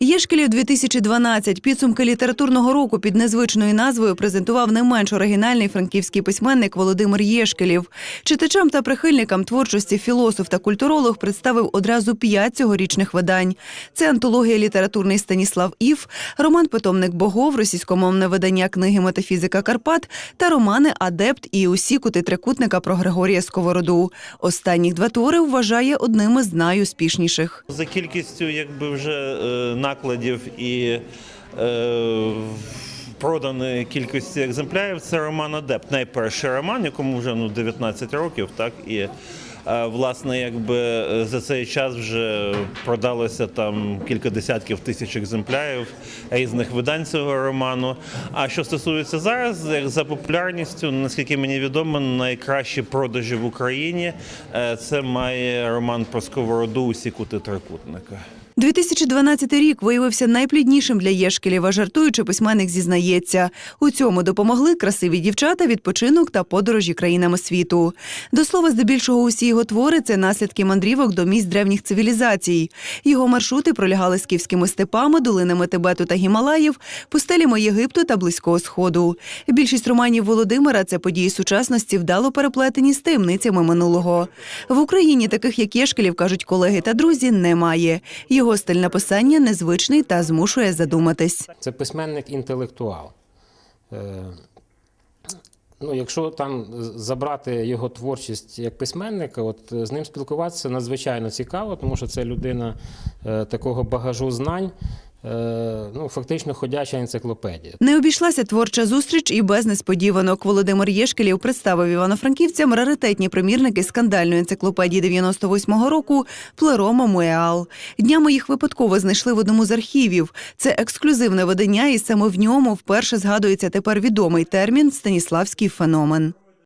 Єшкелів 2012 підсумки літературного року під незвичною назвою презентував не менш оригінальний франківський письменник Володимир Єшкелів. Читачам та прихильникам творчості філософ та культуролог представив одразу п'ять цьогорічних видань. Це антологія літературний Станіслав Ів, роман Питомник богов, російськомовне видання книги Метафізика Карпат та романи Адепт і усі кути трикутника про Григорія Сковороду. Останніх два твори вважає одними з найуспішніших. За кількістю якби вже е, накладів і е, проданої кількості екземплярів, це роман Адепт. Найперший роман, якому вже ну, 19 років, так і. Е, Власне, якби е, за цей час вже продалося там кілька десятків тисяч екземплярів різних видань цього роману. А що стосується зараз, як за популярністю, наскільки мені відомо, найкращі продажі в Україні е, це має роман про сковороду усі кути трикутника. 2012 рік виявився найпліднішим для Єшкелєва, жартуючи, письменник зізнається. У цьому допомогли красиві дівчата, відпочинок та подорожі країнами світу. До слова, здебільшого усі його твори це наслідки мандрівок до місць древніх цивілізацій. Його маршрути пролягали скіфськими степами, долинами Тибету та Гімалаїв, пустелями Єгипту та Близького Сходу. Більшість романів Володимира це події сучасності вдало переплетені з таємницями минулого. В Україні таких як Єшкелів, кажуть колеги та друзі, немає. Його стиль написання незвичний та змушує задуматись. Це письменник інтелектуал. Ну, якщо там забрати його творчість як письменника, от е, з ним спілкуватися надзвичайно цікаво, тому що це людина е, такого багажу знань, ну, фактично ходяча енциклопедія. Не обійшлася творча зустріч і без несподіванок. Володимир Єшкелів представив івано-франківцям раритетні примірники скандальної енциклопедії 98-го року Плерома Муеал. Днями їх випадково знайшли в одному з архівів. Це ексклюзивне видання, і саме в ньому вперше згадується тепер відомий термін Станіславський феномен.